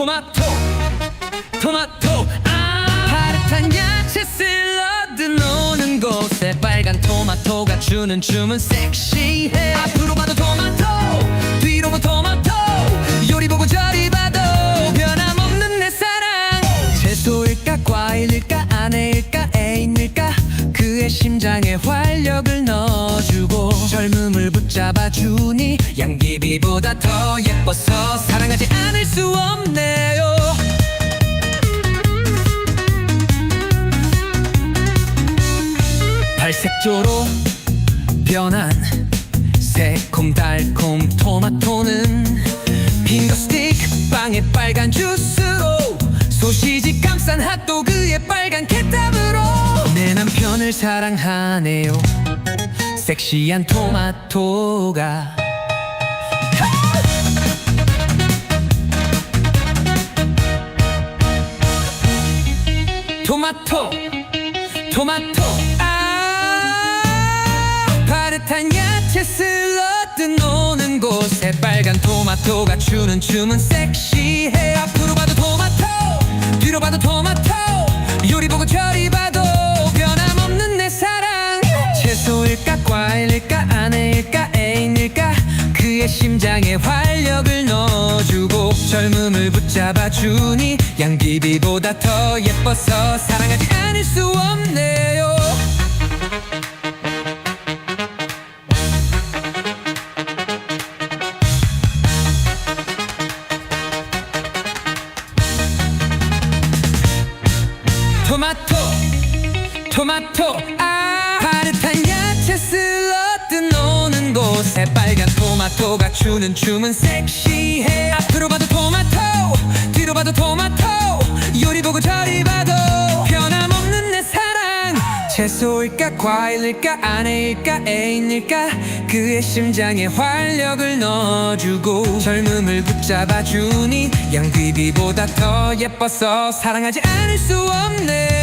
토마토 토마토 아. 파릇한 야채 샐러드 노는 곳에 빨간 토마토가 주는 춤은 섹시해. 앞으로 봐도 토마토 뒤로 봐도 토마토. 요리 보고 저리 봐도 변함없는 내 사랑. 채소일까 과일일까 아내일까 애인일까 그의 심장에 활력을 넣어주고 젊음을 붙잡아 주니 양귀비보다 더 예뻐서 사랑하지 않을 수 없네요. 발색조로 변한 새콤달콤 토마토는 핑거 스틱 빵에 빨간 주스로 소시지 감싼 핫도그에 빨간 케찹으로 내 남편을 사랑하네요 섹시한 토마토가. 토마토 토마토. 아 파릇한 야채 슬러드 노는 곳에 빨간 토마토가 추는 춤은 섹시해. 앞으로 봐도 토마토 뒤로 봐도 토마토 과일일까 아내일까 애인일까? 그의 심장에 활력을 넣어주고 젊음을 붙잡아 주니 양귀비보다 더 예뻐서 사랑하지 않을 수 없네요. 토마토 토마토 아 파릇한 야채 슬러드 노는 곳에 빨간 토마토가 추는 춤은 섹시해. 앞으로 봐도 토마토 뒤로 봐도 토마토. 요리 보고 저리 봐도 변함없는 내 사랑. 채소일까 과일일까 아내일까 애인일까. 그의 심장에 활력을 넣어주고 젊음을 붙잡아주니 양귀비보다 더 예뻐서 사랑하지 않을 수 없네